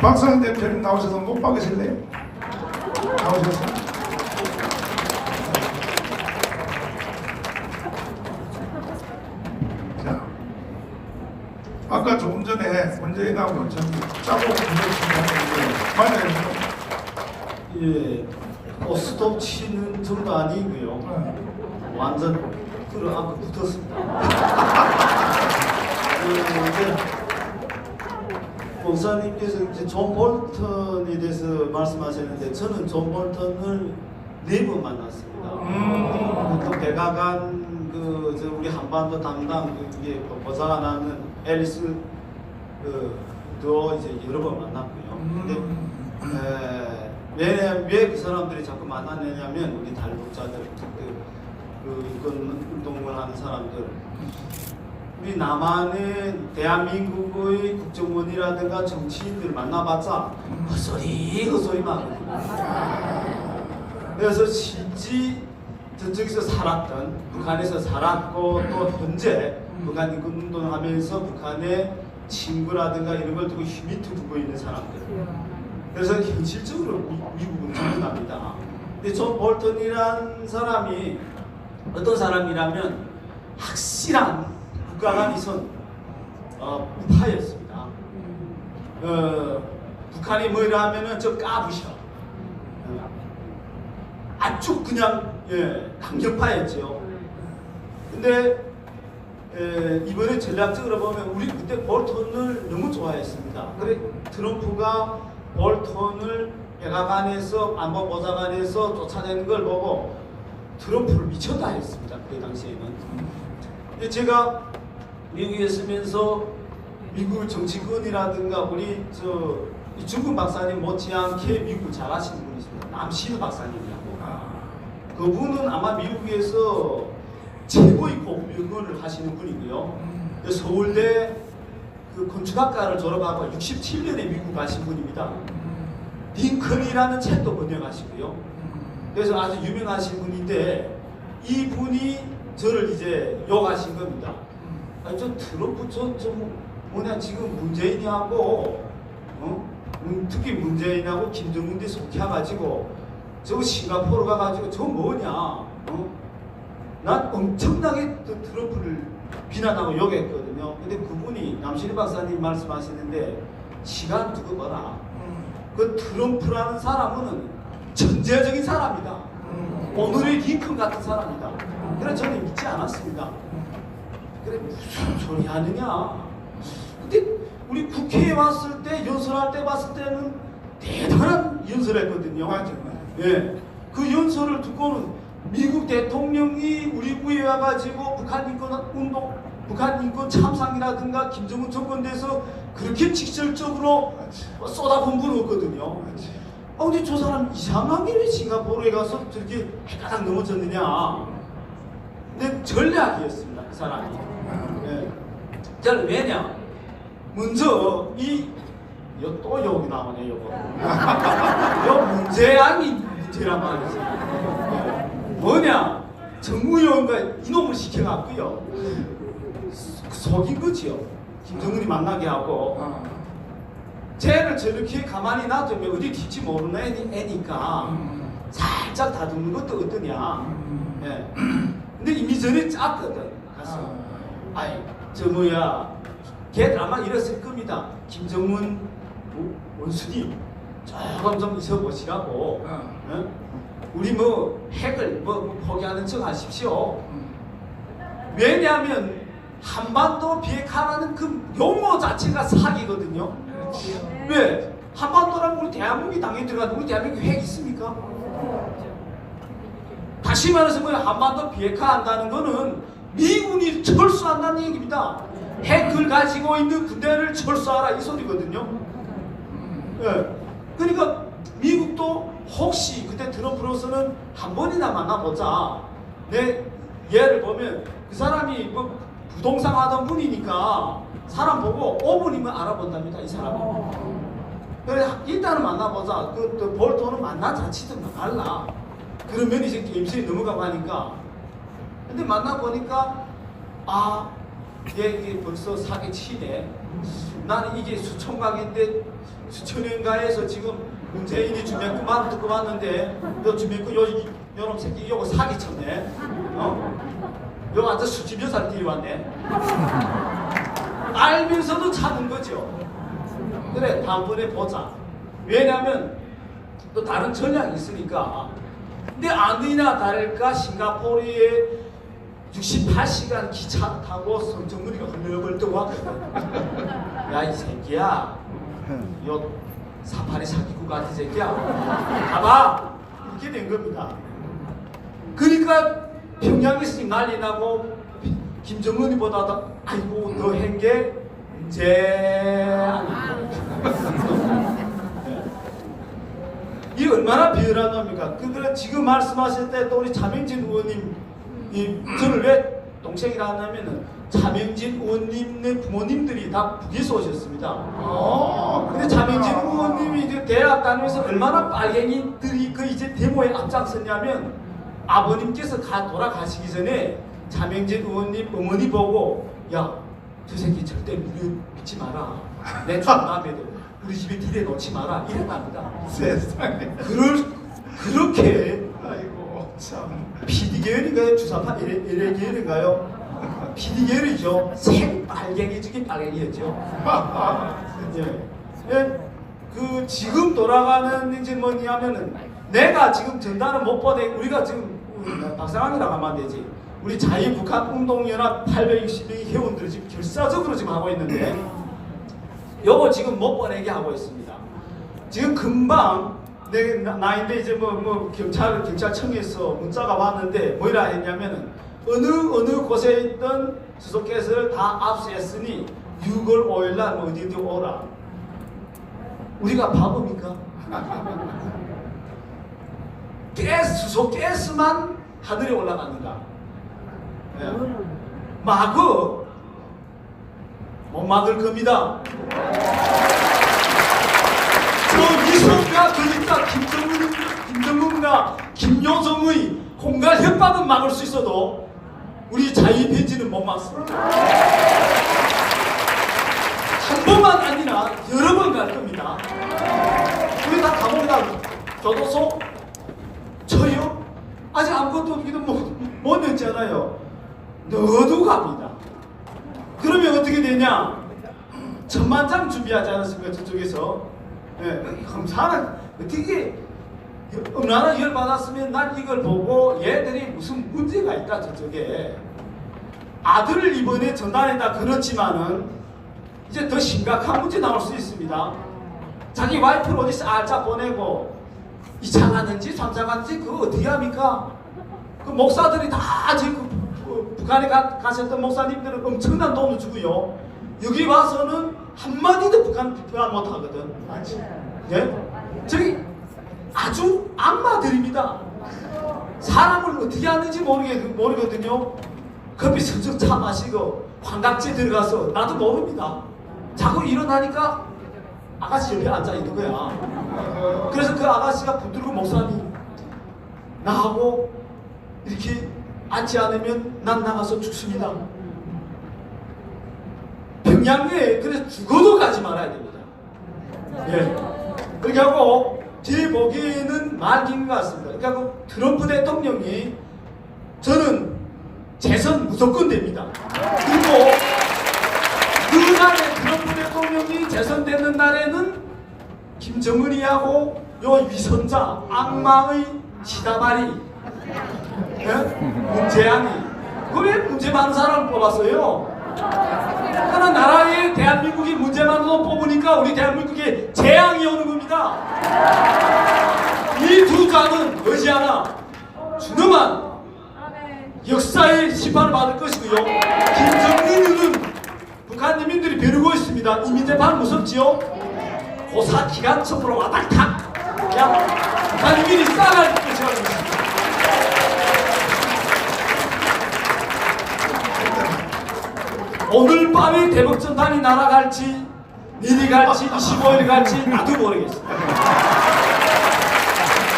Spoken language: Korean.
박상 대표님 나오셔서 못 박으실래요? 나오셔서. 자, 아까 조금 전에 문재인하고 저기 짜고 문재인 맞아요. 예, 어, 스톱 치는 정도 아니고요. 어. 완전 끌어 안고 붙었습니다. 그, 이제 목사님께서 이제 존 볼턴에 대해서 말씀하셨는데 저는 존 볼턴을 네 번 만났습니다. 음. 또 백악관 그저 우리 한반도 담당 그 이게 보좌관하는 앨리스 그도 이제 여러 번 만났고요. 근데 음. 왜왜 그 사람들이 자꾸 만나느냐면 우리 탈북자들 그, 그 인권 운동을 하는 사람들 우리 남한의 대한민국의 국정원이라든가 정치인들 만나봤자 헛소리 헛소리만. 그래서 실지 저쪽에서 살았던 북한에서 살았고 또 현재 북한 인권 운동을 하면서 북한의 친구라든가 이런 걸 두고 휴미트 두고 있는 사람들 그래서 현실적으로 미, 미국은 전문합니다. 근데 존 볼턴이란 사람이 어떤 사람이라면 확실한 국가간이선 어, 우파였습니다. 어, 북한이 뭐라 하면은 저 까부셔. 어, 아주 그냥 예, 강경파였죠. 근데 에, 이번에 전략적으로 보면 우리 그때 볼턴을 너무 좋아했습니다. 그래 트럼프가 볼턴을 백악관에서 안보보좌관에서 쫓아내는 걸 보고 트럼프를 미쳤다 했습니다. 그 당시에는. 근데 제가 미국에 있으면서 미국 정치권이라든가 우리 저 이중근 박사님 못지않게 미국을 잘 아시는 분이 있습니다. 남신우 박사님이라고. 아, 그분은 아마 미국에서 최고의 공무원을 하시는 분이고요. 그 서울대 그 건축학과를 졸업하고 67년에 미국 가신 분입니다. 링컨이라는 책도 번역하시고요. 그래서 아주 유명하신 분인데 이 분이 저를 이제 욕하신 겁니다. 아니 저 트럼프 저, 저 뭐냐 지금 문재인이하고 어? 음, 특히 문재인하고 김정은 대 속해가지고 저거 싱가포르 가가지고 저 뭐냐 어? 난 엄청나게 그 트럼프를 비난하고 욕했거든요. 근데 그분이 남신희 박사님 말씀하시는데 시간 두고 봐라. 그 트럼프라는 사람은 천재적인 사람이다. 오늘의 링컨 같은 사람이다. 그래서 저는 믿지 않았습니다. 그래 무슨 소리 하느냐. 근데 우리 국회에 왔을 때 연설할 때 봤을 때는 대단한 연설했거든요. 맞아, 맞아. 예. 그 연설을 듣고는 미국 대통령이 우리 구에 와가지고 북한 인권 운동, 북한 인권 참상이라든가 김정은 정권 대해서 그렇게 직설적으로 쏟아본 건 없거든요. 그렇지. 아 근데 저 사람 이상하게 왜 싱가포르에 가서 저렇게 해가닥 넘어졌느냐. 근데 전략이었습니다. 그 사람이. 예. 저는 왜냐? 먼저 이, 요, 또 여기 나오네, 요거. 요 문제양이 문제란 말이지. 예. 뭐냐? 정무위원과 이놈을 시켜갖고요. 속인 거지요. 김정은이 만나게 하고. 아, 쟤를 저렇게 가만히 놔두면 어디 튈지 모르는 애니, 애니까 음, 살짝 다듬는 것도 어떠냐. 음. 예. 근데 이미 전에 짰거든. 가서. 아. 아이, 저 뭐야. 걔 아마 이랬을 겁니다. 김정은 뭐, 원수님, 조금 좀 있어 보시라고. 아. 어? 우리 뭐 핵을 뭐, 뭐 포기하는 척 하십시오. 음. 왜냐하면 한반도 비핵화라는 그 용어 자체가 사기거든요. 왜? 한반도라면 우리 대한민국이 당연히 들어가는데 우리 대한민국 핵 있습니까? 다시 말해서 뭐 한반도 비핵화 한다는 거는 미군이 철수한다는 얘기입니다. 핵을 가지고 있는 군대를 철수하라 이 소리거든요. 예. 그러니까 미국도 혹시 그때 트럼프로서는 한 번이나 만나보자. 내 예를 보면 그 사람이 뭐 부동산 하던 분이니까 사람 보고 5분이면 알아본답니다. 이 사람이. 그래 일단은 만나보자. 그또 볼토는 만나 자치든 말라. 그러면 이제 게임실이 넘어가고 하니까. 근데 만나 보니까 아, 얘 벌써 사기 치네. 나는 이게 수천강인데 수천연가에서 지금 문재인이 그만 듣고 왔는데 너그 요, 요놈 새끼 요거 사기 쳤네 어? 요 완전 수집 여살 끼리 왔네 알면서도 참은 거죠 그래 다음번에 보자 왜냐면 또 다른 전략이 있으니까 근데 아니나 다를까 싱가포르에 68시간 기차 타고 성정문이가 흘러벌 떠 왔거든 야 이 새끼야. 요 사파리 사기꾼 같은 새끼야. 가봐. 이렇게 된 겁니다. 그러니까 평양에서 난리 나고 김정은이보다 더 아이고 너한게 문제. 아니고 이 얼마나 비열한 겁니까? 근데 지금 말씀하실 때 또 우리 차명진 의원님 이 저를 왜 동생이라 하냐면은 차명진 의원님의 부모님들이 다 북에서 오셨습니다. 어, 근데 차명진 의원님이 이제 대학 다니면서 얼마나 빨갱이들이 그 이제 데모에 앞장섰냐면 아버님께서 가 돌아가시기 전에 차명진 의원님 어머니 보고 야 저 새끼 절대 믿지 마라. 내 존남에도 우리 집에 들에 놓지 마라. 이랬답니다. 세상에. 그럴 그렇게 아이고 참. PD 계열인가요? 주사파 이래, 이래 계열인가요? PD 계열이죠. 생빨갱이 중에 빨갱이였죠. 예. 예. 그 지금 돌아가는 이제 뭐냐면은 내가 지금 전단을 못 보내 우리가 지금 우리 박상환이라고 하면 안 되지. 우리 자유북한운동연합 860명의 회원들이 지금 결사적으로 지금 하고 있는데 요거 지금 못 보내게 하고 있습니다. 지금 금방 내 나- 나인데 이제 뭐 뭐 경찰 경찰청에서 문자가 왔는데 뭐라 했냐면은 어느 어느 곳에 있던 수소가스를 다 압수했으니 6월 5일 날뭐 어디 어디 오라. 우리가 바보입니까? 가스 수소 가스만 하늘에 올라가는가? 예. 마구 못 막을 겁니다. 저 위성과 그러니까 김정은, 김정은과 김여정의 공갈 협박은 막을 수 있어도 우리 자유 벤치는 못 막습니다. 한 번만 아니라 여러 번 갈 겁니다. 우리 다 가봅니다. 교도소 저요? 아직 아무것도 없기도 못, 못 냈잖아요. 너도 갑니다. 그러면 어떻게 되냐? 천만 장 준비하지 않았습니까? 저쪽에서. 예, 검사는 어떻게 얼마나 열받았으면 난 이걸 보고 얘들이 무슨 문제가 있다 저쪽에 아들을 이번에 전달했다 그렇지만은 이제 더 심각한 문제 나올 수 있습니다. 자기 와이프를 어디서 알짜 보내고 이상하는지 삼상한지 그거 어떻게 합니까? 그 목사들이 다 지금 그 북한에 가, 가셨던 목사님들은 엄청난 돈을 주고요. 여기 와서는 한마디도 북한 비판 못 하거든. 예? 저기 아주 악마들입니다. 사람을 어떻게 하는지 모르게, 모르거든요. 커피 선적 차 마시고 관광지에 들어가서 나도 모릅니다. 자꾸 일어나니까 아가씨 옆에 앉아 있는 거야. 그래서 그 아가씨가 붙들고 목사님 나하고 이렇게 앉지 않으면 난 나가서 죽습니다. 평양에 그래서 죽어도 가지 말아야 됩니다. 예. 그렇게 하고 제 보기에는 말긴 것 같습니다. 그러니까 그 트럼프 대통령이 저는 재선 무조건 됩니다. 그리고 그날에 트럼프 대통령이 재선되는 날에는 김정은이하고 요 위선자 악마의 시다발이 예? 문재양이 그왜 문제 많은 사람을 뽑았어요? 하나 나라에 대한민국이 문제 많은 놈 뽑으니까 우리 대한민국에 재앙이 오는 겁니다. 이두 자는 머지않아 준엄한 역사의 심판을 받을 것이고요. 김정은은 북한 인민들이 벼르고 있습니다. 이민 재판 무섭지요? 고사 기관총으로 와닥탁 그냥 북한 인민이 것이라고 있습니다. 오늘 밤에 대북전단이 날아갈지 내일 갈지 25일 갈지 나도 모르겠어.